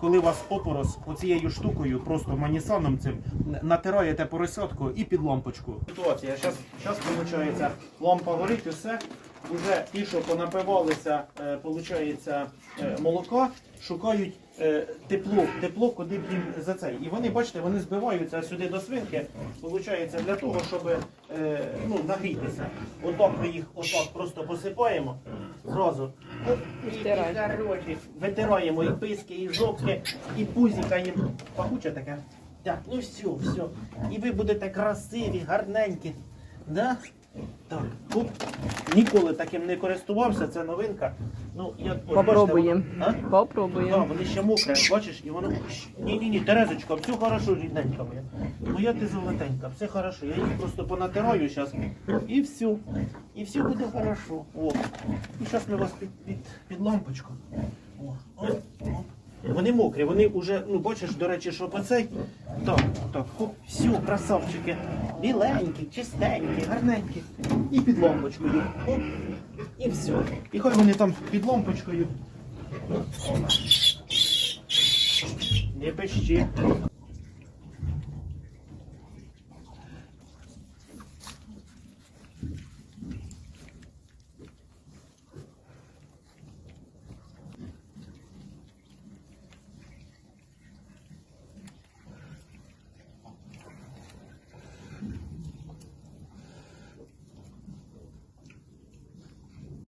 Коли вас опорос оцією штукою, просто манісаном цим натираєте поросятку і під лампочку. Ситуація. Зараз, виходить, лампа горить, усе. Уже ті, що понапивалися, е, получається, е, молока, шукають е, тепло, тепло, куди б їм за цей. І вони, бачите, вони збиваються сюди до свинки, получається, для того, щоб е, ну, нагрітися. Отак ми їх отак просто посипаємо зразу. Витираємо і писки, і жопки, і пузіка їм. Пахуче таке. Так, ну все, все. І ви будете красиві, гарненькі. Да? Так, оп. Ніколи таким не користувався, це новинка. Ну, я, от, Попробуємо. Попробуємо. вони ще мокре, бачиш, і воно. Ні, ні, ні, Терезочка, все хорошо, рідненька моя. Моя ти золотенька, все хорошо. Я їх просто понатираю зараз. І все. І все буде хорошо. О. І зараз ми вас під, під, під лампочку. О. Вони мокрі, вони вже, ну бачиш, до речі, що по цей. Так, так, хоп, всю, красавчики. Біленькі, чистенькі, гарненькі. І під лампочкою. Хоп, І все. І хай вони там під лампочкою. Не пищи.